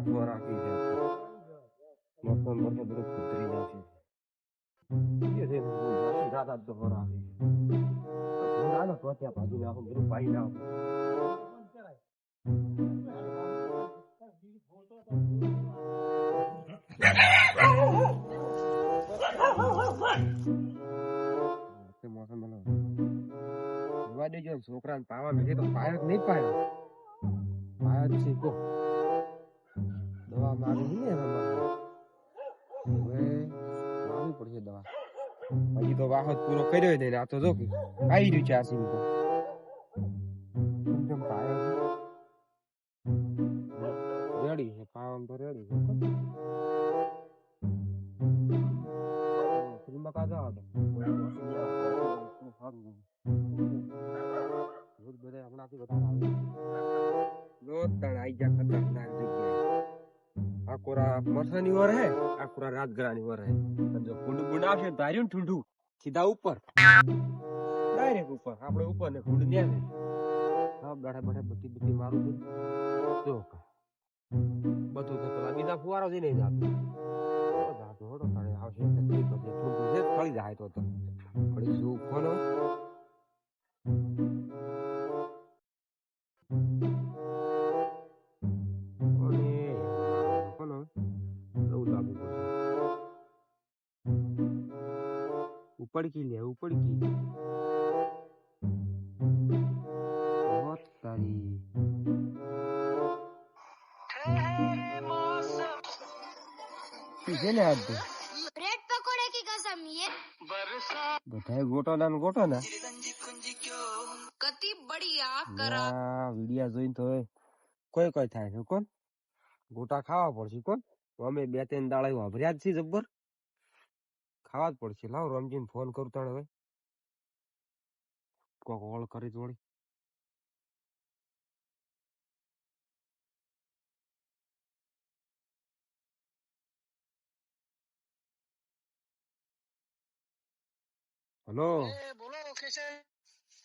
હાથમાં રાખી છે. મરતો બધું કૂતરી જશે એ છે. બહુ જાતિ રાત આજ તો છે. ઘોડાને નાખો બધું પાઈ નાખો મોસમ પાવા મેં તો પાયો જ નહીં પાયો. પાયો જ છે કો દવા મારી નહીં ને હવે મારવી પડશે દવા હજી તો વાહત પૂરો કર્યો ને આ તો જો આવી રહ્યું છે આ સીમ તો રેડી છે પાવામાં તો રેડી છે ફિલ્મમાં આવે જા ખતરનાક જગ્યાએ આ કોરા મરસાની વર હે, આ કોરા રાજગરાની વર હે. જો કુંડ બુંડ આવશે ધાર્યું ઠુંઠુ, સીધા ઉપર. ડાયરેક્ટ ઉપર, આપણે ઉપર ને કુંડ ન્યા હા બેઠા બેઠા બધી બધી મારું બધું જો બધું તો પેલા બીજા ફુવારો જઈને જાતું જાતું હોડો તારે આવશે કઈ પછી ઠંડુ છે ફળી જાય તો તો. ફળી શું ફોનો પડકી લેવું પડકી હોત તારી જેને હાથ દે ના વિડિયા જોઈન તો કોઈ કોઈ થાય છે ગોટા ખાવા પડશે કોણ? અમે બે ત્રણ દાડા વાપર્યા જ છે જબ્બર. ખાવા જ પડશે. લાવ રમજીને ફોન કરું તાણે હવે. કોક ઓળ કરી જોડી હલો. બોલો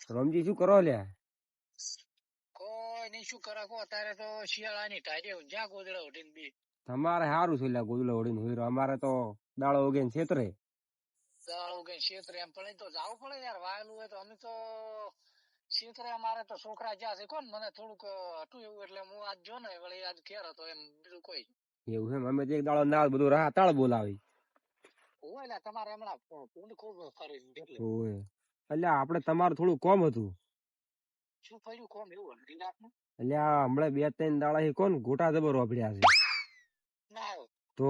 રમજી શું કરો લ્યા? કોઈ નહીં શું કરે કો? અત્યારે તો શિયાળાની ટાઈડે ઊંઝા ગોદડા ઉડીને બી. તમારે સારું છે લ્યા ગોદડા ઉડીને હોય. અમારે તો દાળો ઉગે છેતરે. દાળ કઈ ક્ષેત્રે એમ પણ તો જાવું પડે યાર વાયેલું હોય તો અમે તો ક્ષેત્રે અમારે તો છોકરા જ્યાં છે કોણ મને થોડુંક હતું એવું એટલે હું આજ જો ને વળી આજ ઘેર હતો એમ બીજું કોઈ. એવું છે અમે એક દાડો ના બધું રાહ તાળ બોલાવી. હોય એટલે તમારે હમણાં કુંડ ખૂબ ફરી એટલે ઓય એટલે આપણે તમારું થોડું કોમ હતું. શું પડ્યું કોમ એવું હલ્દી એટલે હમણાં બે ત્રણ દાડા કોણ ગોટા જબર વાપર્યા છે. ના. તો?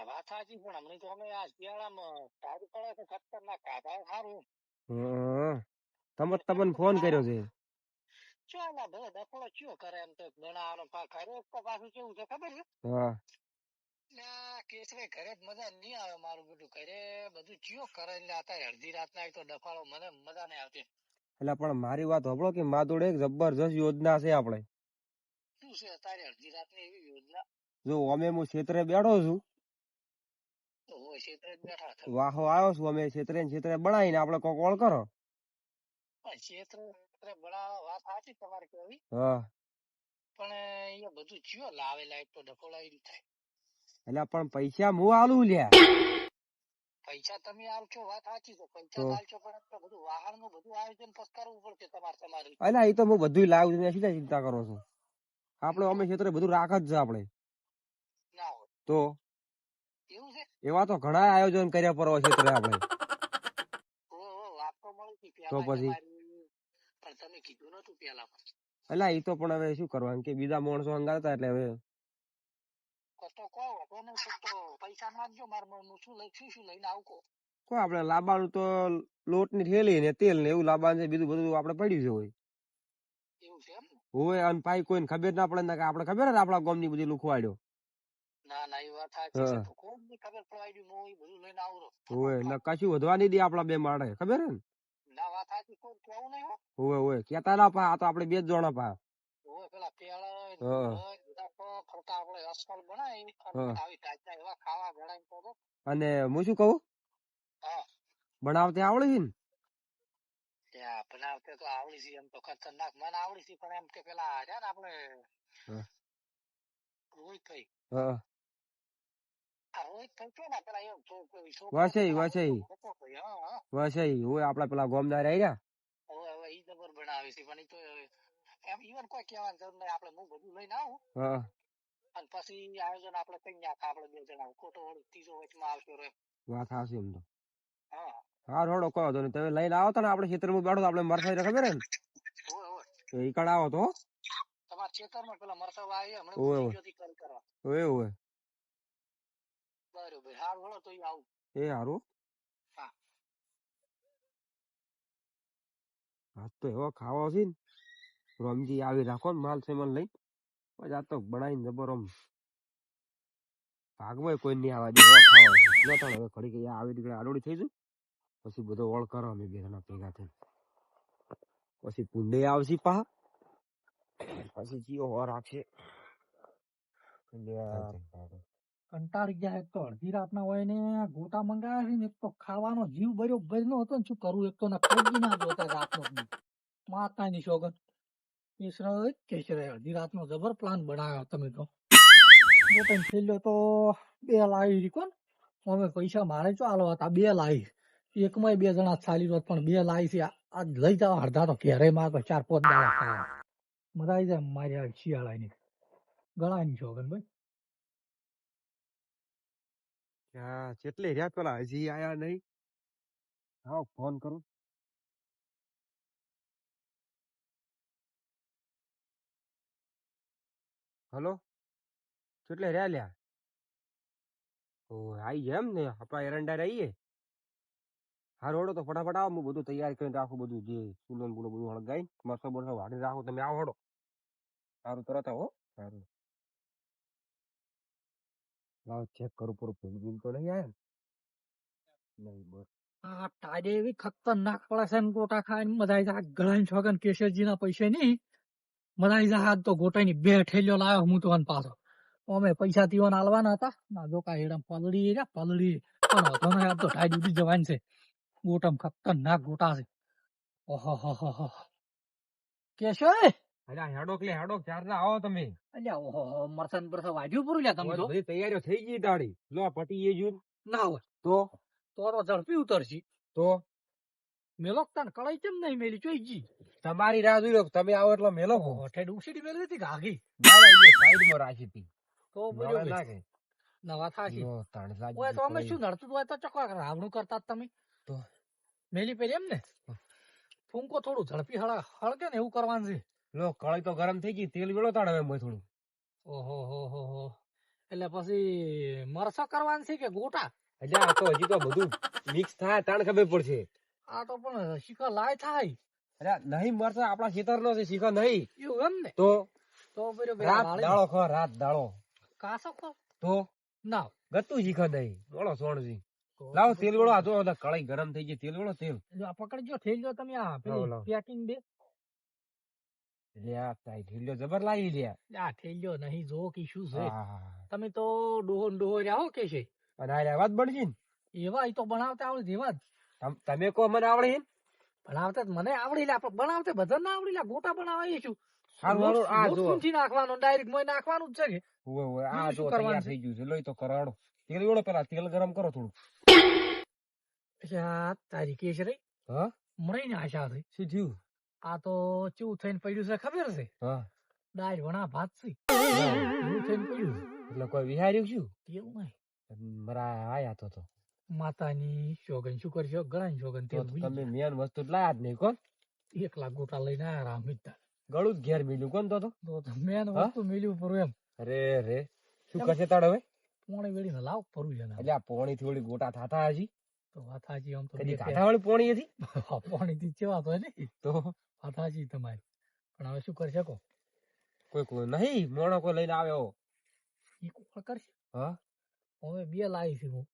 એટલે વાત સાચી પણ અમને તો અમે આ શિયાળામાં સારું પડે છે ખતરનાક કાઢા સારું તમે તમને ફોન કર્યો છે? ચાલા ભલે દફળો ચિયો કરે એમ તો બનાવવાનો પા ઘરે તો પાછું કેવું છે ખબર છે? હા. ના કેસરે ઘરે જ મજા નહીં આવે મારું બધું ઘરે બધું ચિયો કરે એટલે અત્યારે અડધી રાત ના તો ડફાળો મને મજા નહીં આવતી. એટલે પણ મારી વાત સાંભળો કે મા જોડે એક જબરજસ્ત યોજના છે આપણે. શું છે અત્યારે અડધી રાતની એવી યોજના? જો અમે હું ક્ષેત્રે બેઠો છું વાહો આવ્યો છું અમે છેતરે ને ક્ષેત્રે બનાવીને આપણે કોક ઓળ કરો. એટલે પણ પૈસા હું આલું લ્યા. પૈસા તમે આવશો વાત સાચી છે. પૈસા તો? આવશો પણ બધું વાહનનું બધું આયોજન કરવું પડશે તમારે તમારે. એટલે એ તો હું બધું લાવું છું સીધા ચિંતા કરો છો. આપણે અમે ક્ષેત્રે બધું રાખ જ છે આપણે તો? એવું છે? એવા તો ઘણા આયોજન કર્યા પર છે આપણે તો પછી? એટલે એ તો પણ હવે શું કરવાનું? કે બીજા માણસો અંગાત એટલે હવે? કોઈ આપણે લાબાનું તો લોટની થેલી ને તેલ ને એવું લાબાનું છે બીજું બધું આપણે પડ્યું છે હોય. એમ ને? હોય અને પાઈ કોઈને ખબર ના પડે ને કે આપણે ખબર જ આપણા ગામની બધી લુખવાડ્યો ના ના એ વાત સાચી છે. કોણની ખબર પડાવી હું એ બધું લઈને આવું રહું. હોય કશું વધવા નહીં દે આપણા બે માળે ખબર હે ને? ના વાત સાચી કોઈ કેવું નહીં હો. હોય હોય કેતા ના પા આ તો આપણે બે જ જણા પા. ઓય પેલા પેળા હા. બધા તો ફરતા આપણે અસફળ બનાવી અને આવી ટાઈપના એવા ખાવા ગળાઈને તો તો. અને હું શું કહું? હા. બનાવતે આવડે છે ને? ત્યાં બનાવતે તો આવડી છે એમ તો ખતરનાક મને આવડી છે પણ એમ કે પેલા છે ને આપણે હા. આ રોહિતભાઈ છે ને પેલા એમ છો- કોઈ છોકરો વાસઈ, પેલા વાસઈ. હતો ભાઈ, હા હા. બસ એ હોય આપડા પેલા ગોમદાર આયા હવે હવે ઈ જબર બનાવે છે પણ ઈ તો હવે એમ ઈવન કોઈ કહેવાની જરૂર નહીં આપણે હું બધું લઈને આવું. હા. અને પછી આયોજન આપણે કઈ નાખા આપણે બે જણા. ખોટો વળી ત્રીજો વચમાં આવતો રહે વાત હાસી એમ તો. હા. હા રોડો કહો તો ને તમે લઈને આવો તો ને આપણે ખેતરમાં બેઠો તો આપણે મરસાઈ ખબર હે ને હોય હોય. તો ઈ કણ આવો તો તમારા ખેતરમાં પેલા મરસા આવી હમણાં ઓય, ઉઠી ઓય. ગયો બરોબર હાર વળો તો આવું. એ હારું? હા. આજ તો એવો ખાવા છે ને. રમજી આવી રાખો ને માલ સેમન લઈ પછી આ તો બનાવીને જબર આમ ભાગમાં કોઈ નહીં આવવા દે એવા ખાવા છે. લો તાણ હવે ઘડી ગઈ આવી નીકળે આડોડી થઈ જાય પછી બધો ઓળ કરો અમે બે જણા ભેગા થઈ પછી પુંડે આવશે પા પછી જીઓ હોર આપશે કંટાળી ગયા એક તો અડધી રાતના હોય ને ગોટા મંગાવ્યા છે ને, એક તો ખાવાનો જીવ ભર્યો હતો ને, શું કરું? એક તો ના ખોજી ના જોતા રાતનો માતા ની સોગંદ. કેસરા કેસરા અડધી રાતનો જબર પ્લાન બનાવ્યો તમે તો. ગોટાને છેલ્લો તો બે લાવી રી કોણ? અમે પૈસા મારે જો આલો હતા, બે લાવી એકમાં બે જણા ચાલી રોત પણ બે લાવી છે. આ લઈ જાવ અડધા તો ઘેરે માં ચાર પાંચ દાડા મજા આવી જાય મારી શિયાળાની. ગળાની શોગન ભાઈ. હા કેટલે રહ્યા પેલા હજી આયા નહીં. હા ફોન કરું. હલો? કેટલે રહ્યા લ્યા? ઓ, આઈ એમ ને? આપણા એરંડા રહીએ? હા રોડો તો ફટાફટ આવો. હું બધું તૈયાર કરીને રાખું, બધું જે સુલન બુલો બધું હળગાઈ મરસો બરસો વાળી રાખો, તમે આવો હડો સારું તરત આવો સારું લાવ ચેક કરું, પૂરું પેલું તો નહીં આવે ને. નહીં બસ આ ટાડે એવી ખતરનાક પડે ને ગોટા ખાઈને મજા આવી ગળાઈ છોકન કેશરજી ના પૈસે નહીં. મજા જાય આજ તો ગોટાની બે ઠેલીઓ લાવ્યો હું તો પાછો. અમે પૈસા તીવન આલવાના હતા. ના, જો કા પલડી રે પલડી પણ વધો ને આજ તો ટાઈડ ઉડી જવાની છે. ગોટમ ખતરનાક ગોટા છે. ઓહો, હો હો હો કેશો અલ્યા હેડો લે હેડોક ચાર ના આવો તમે. અલ્યા ઓહો મરસન પરસન વાજ્યું પૂરું લ્યા તમે તો. બધી તૈયારીઓ થઈ ગઈ તાળી. લો પટી એ જુન. ના હોય. તો? તો તો ઝડપી ઉતરશી. તો? મેલો તને કળાઈ કેમ નહીં મેલી? તમારી રાહ જોઈ લો તમે આવો એટલે મેલો હો. ઠેડ ઉસીડી હતી ગાગી સાઈડમાં રાખી હતી. તો નવા બોલ્યો ભાઈ. નવા થાશી. ઓય તો અમે શું નડતું હોય તો ચકવા રાવણું કરતા તમે. તો? મેલી પેલી એમ ને ફૂંકો થોડું ઝડપી હળ હળગે ને એવું કરવાનું છે. લો કળી તો ગરમ થઈ ગઈ તેલ વેળો તાણ હવે થોડું. ઓહો હો હો હો. એટલે પછી મરસો કરવાનું છે કે ગોટા? અલ્યા આ તો હજી તો બધું મિક્સ થાય તાણ ખબર પડશે. આ તો પણ શીખો લાય થાય. અરે નહીં મરસો આપણા ખેતર નો છે શીખો નહીં. એવું એમ ને? તો તો રાત દાળો ખો રાત દાળો. કાસો ખો? તો ના. ગતું શીખો નહીં. બોલો સોણજી. લાવો તેલ વેળો આ જો કળાઈ ગરમ થઈ ગઈ તેલ વેળો તેલ. જો આ પકડજો થેલજો તમે આ લાવો. પેકિંગ બે. લ્યા તાઈ ઢીલો જબર લાવી લ્યા. આ થેલજો નહીં જો કે શું છે. તમે તો ડોહો ડોહો રહ્યા કે છે? અને આ વાત બનશે ને. એવા ઈ તો બનાવતા આવડે જેવા જ. તમે કહો મને આવડે છે ને? બનાવતા જ મને આવડી લે આપણે બનાવતા બધા ના આવડી લે ગોટા બનાવાય શું હારું, હારું, આ લોટ નાખવાનો? ડાયરેક્ટ મોય નાખવાનું જ છે કે? આ જો તૈયાર થઈ ગયું છે. તો કરાડો. તેલ વેળો પેલા તેલ ગરમ કરો થોડું. આ તારી કેસ રહી હા? મળીને આશા થઈ. શું થયું? આ તો ચેવું થઈને પડ્યું છે ખબર છે? દાળ વણા ભાત છે. એવું થઈને પડ્યું એટલે કોઈ વિહાર્યું શું? એવું નહીં. મરા આયા તો તો. માતાની શોગન શું કરશો ગળાની શોગન તો તમે મેન વસ્તુ લાયા જ નહીં કોણ? એક લાખ ગોટા લઈને આયા રામિતા ગળું જ ઘેર મિલ્યું કોણ તો તો? મેન વસ્તુ મેલ્યું પરું એમ. અરે રે શું? કરશે તાડ હવે? પોણી વેળીને લાવ પરું છે એટલે આ પોણી વળી ગોટા થાતા હજી? તો વાત આમ તો કદી બે વાળી પોણી હતી? પોણી થી ચેવા તો ને. તો? વાત હાચી તમારી. પણ હવે શું કરી શકો કોઈ કોઈ નહીં મોણો કોઈ લઈને આવ્યો ઈ કોણ કરશે? હા? હવે બે લાવી છે હું.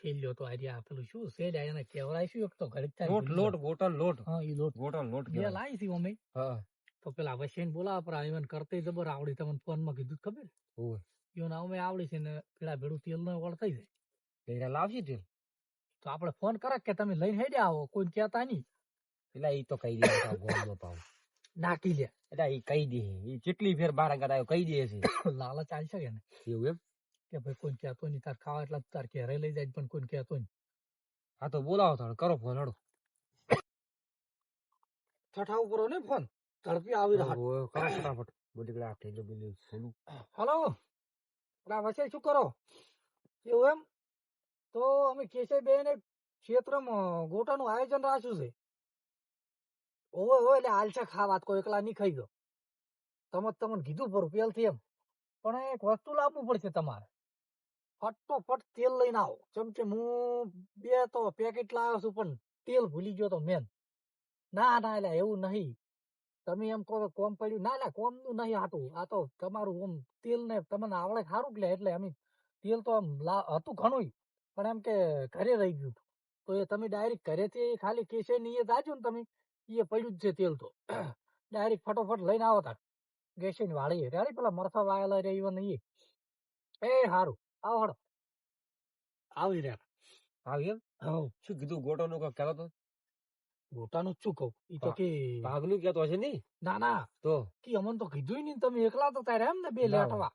ખેલ્યો તો આજે આ પેલું શું છે એને કેવરાય શું એક તો ઘરે લોટ લોટ ગોટલ લોટ. હા ઈ લોટ. ગોટલ લોટ બે લાવી છે અમે. હા. તો પેલા વૈશ્યને બોલાવા પર આવ્યો ને કરતે જબર આવડી તમને ફોનમાં કીધું ખબર? ઓય. ઈવન અમે આવડી છે ને પેલા ભેડું તેલ નો વળ થઈ જાય. પેલા લાવશે તેલ. તો આપણે ફોન કરા કે તમે લઈને હેડ્યા આવો કોઈ કહેતા નહીં. પેલા એ તો કઈ દે ગોળનો પાવ નાખી લે એટલે એ કહી દે એ કેટલી ફેર બાર અંગાત આવ્યો કહી દે છે લાલચ ચાલશે શકે ને? એવું એમ? કે ભાઈ કોઈ કહેતો નહીં તાર ખાવા એટલે તાર ઘેરે લઈ જાય પણ કોઈ કહેતો નહીં. હા તો બોલાવો તાણ કરો ફોન હડો. ઠઠા ઉપર ને ફોન ઝડપી આવી રહ્યા કરો ફટાફટ. બોલી થઈ ઠેલો બોલી સોનું હલો ના વસે શું કરો? એવું એમ? તો અમે કેશવબેન એક ક્ષેત્રમાં ગોટાનું આયોજન રાખ્યું છે. ઓવે ઓવે, એટલે ખા ખાવા કોઈ એકલા નહીં ખાઈ ગયો. તમે તમને કીધું પર પેલથી એમ. પણ એક વસ્તુ લાવવું પડશે તમારે. ફટોફટ તેલ લઈને આવો. જેમ કે હું બે તો પેકેટ લાવ્યો છું, પણ તેલ ભૂલી ગયો તો મેન ના ના, એટલે એવું નહીં. તમે એમ કહો કોમ પડ્યું. ના ના કોમનું નહીં હાટું. આ તો તમારું આમ તેલ ને તમને આવડે સારું કે એટલે અમે તેલ તો આમ હતું ઘણું પણ એમ કે ઘરે રહી ગયું તો એ તમે ડાયરેક્ટ ઘરેથી ખાલી કેસે નહીં એ જાજો ને તમે. એ પડ્યું જ છે તેલ તો. ડાયરેક્ટ ફટોફટ લઈને આવો તાર. વાળી રેડી પેલા મરસા વાયેલા રે ઈવન એ એ હારું. આવો હડો. આવી રહ્યા. આવી એમ? હવ શું કીધું? ગોટાનું કહેતો? તો ગોટાનું શું કહું? ઈ તો કે ભાગલું કહેતો હશે નહીં? ના ના. તો? કે અમન તો કીધું નહીં તમે એકલા તો તારે એમ ને બે લેટવા.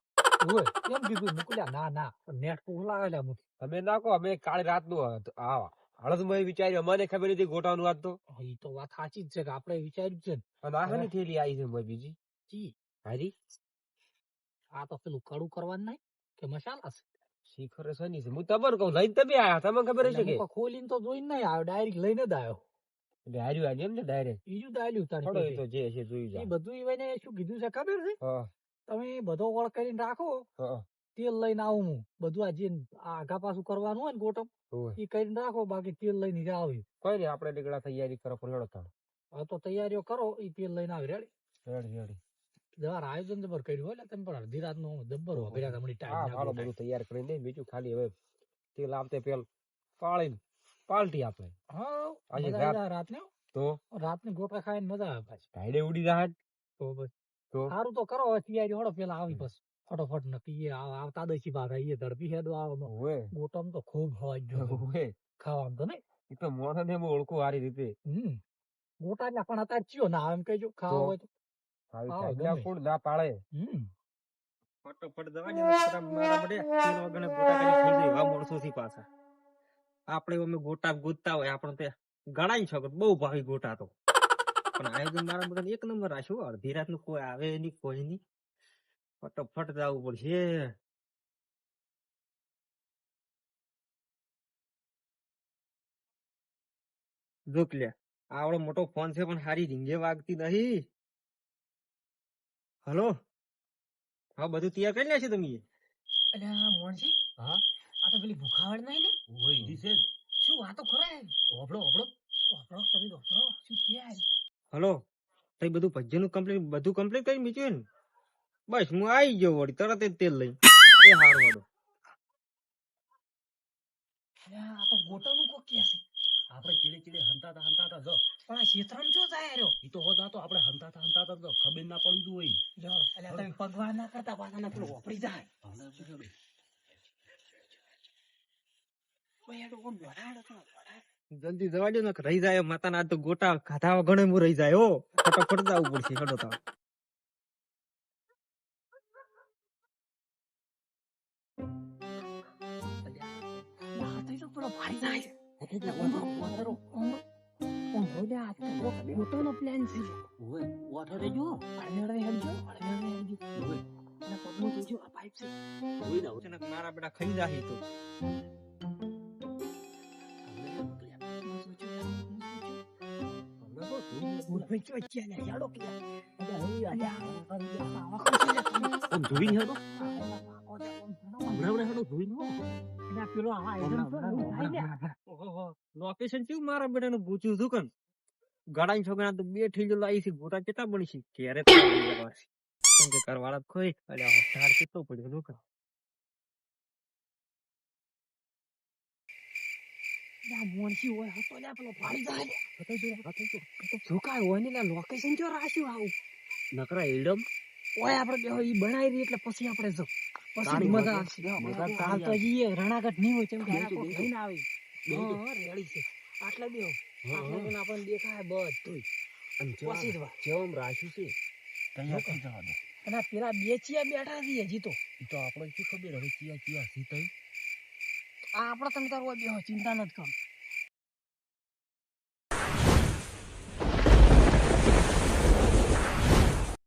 હોય એમ કીધું? મોકલ્યા? ના ના. નેટ પૂરું લાવેલા અમે નાખો અમે કાળી રાતનું રાતનું આ હળદમાં વિચાર્યું. અમને ખબર નથી ગોટાનું વાત તો. એ તો વાત સાચી જ છે કે આપણે વિચાર્યું છે અને આ શાની થેલી આવી છે મોય બીજી જી. હારી? આ તો પેલું કડું કરવાનું નહીં કે મસાલા છે? શિખર શની છે. હું તમને કહું લઈને તમે આયા. તમને ખબર હશે કે? ખોલીને તો જોઈને નહીં આવ્યો. ડાયરેક્ટ લઈને જ આવ્યો. એટલે હાર્યું આજે એમ ને ડાયરેક્ટ બીજું દાલ્યું તારી થોડો એ તો જે છે જોઈ એ બધું ઈવાને શું કીધું છે ખબર છે? તમે બધો ઓળખ કરીને રાખો. તેલ લઈને આવું હું. બધું આ જે આગા પાછું કરવાનું હોય ને ગોટમ એ કરીને રાખો બાકી તેલ લઈને જ આવી. કોઈ રે આપણે નીકળા તૈયારી કરો લડો તાણ. હવે તો તૈયારીઓ કરો ઈ તેલ લઈને આવી રેડી? Ready ready. જવાર આયોજન જબર કર્યું હોય તમે પણ અડધી રાતનું જબ્બર હોય પેલા તમને હા ટાઈમ હાલો બધું તૈયાર કરીને દે બીજું ખાલી હવે તેલ આપતે પેલ પાળીને પાલટી આપે. હા આજે રાત- ને તો? રાત રાતની ગોટા ખાઈને મજા આવે પાછી. ઉડી જાય તો બસ તો? સારું તો કરો તૈયારી હળો પેલા આવી બસ ફટોફટ નક્કી આવતા દસી બાર એ ઝડપી હેડો આવો હોય ગોટમ તો ખૂબ હોય જો ખાવાનું તો નહીં. એ તો મોને ને ઓળખું સારી રીતે. હમ. ગોટા ને પણ અત્યારે ચિયો ના એમ કહેજો ખાવા હોય તો. કોણ ના હમ. ફટોફટ મારા માટે ગોટા કરી થઈ પાછા. આપણે અમે ગોટા ગોતતા હોય આપણે તે ગણાય છો બહુ ભાવી ગોટા તો. પણ આયોજન મારા બધા એક નંબર રાખ્યું અડધી રાતનું કોઈ આવે નહીં કોઈ નહીં. ફટોફટ જવું પડશે. જોક લે આવડો મોટો ફોન છે પણ હારી રીંગે વાગતી નહીં. હલો? હા બધું તૈયાર કરી લેશે તમે? અરે મોણસી હા? આ તો પેલી ભૂખાવડ નહીં ને? ઓય ઈ છે શું વાતો કરે ઓબળો ઓબળો ઓબળો તમે ઓપડો શું કે હલો? તઈ બધું ભજ્યનું કમ્પ્લીટ બધું કમ્પ્લીટ કરી મીચ્યું ને બસ હું આવી ગયો વળી તરત જ તેલ લઈ. એ હારું અલ્યા આ તો ગોટાનું કોક કે છે આપણે ચીડે ચીડે હંતાતા હંતાતા જો. પણ આ ક્ષેત્રમાં જો જાય રહ્યો? ઈ તો હોતા તો આપણે હંતાતા હંતાતા જો ખબર ના પડી હોય લ્યો અલ્યા તમે પગવા ના કરતા પાછા ના પેલું જાય. ઓય હેડો ઓમ લડાડો તો લડાડ. જલ્દી જવા દો ને રહી જાય માતાના તો ગોટા ખાધા વગર હું રહી જાય હો. ફટાફટ જવું પડશે હેડો તો પેલો ભારી જાય એટલે ઓમ વાંદરો ઓમ ઓમ આ તો ગો- પ્લાન છે ઓય વાઠો રેજો હળવે હેડજો હળવે હેડજો ઓય અને પગનું જોજો આ પાઇપ છે ઓય ના છે મારા બેટા ખાઈ જાય તો ને જોઈને હેડો હમણાં હેડો ધોઈ હો પેલો આ આયોજન તો એવું થાય લ્યા. ઓહો લોકેશન કેવું મારા બેટાનું પૂછ્યું હતું કન? ગળાની છોકરા તો બે ઠીલો લાવી છે ગોટા કેટલા બની છે? ક્યારે તો આવી જવા છે. કેમ કે કરવાળા ખોઈ એટલે આ કેટલો પડ્યો લોકો લ્યા હોય હતો લ્યા પેલો ભાળી જાય હતો જો, હતો જો. તો ઝુકાય હોય ને લોકેશન જો રાખ્યું આવું. નકરા એડમ ઓય આપણે બે ઈ બનાવી એટલે પછી આપણે જો. પછી મજા મજા તો રણાગઢ નહીં હોય કે આવી. રેડી છે. આટલે બેહો. આટલે આપણને દેખાય બધું આમ જેવા- પછી જ વાત. જેવામ રાખ્યું છે. તૈયાર થઈ જવા દે અને પેલા બે ચિયા બેઠા છે હજી તો. તો આપણે શું ખબર? હવે ચિયા ચિયા સીતાઈ આ આપણે તમે તારું બેહો ચિંતા નથી કરો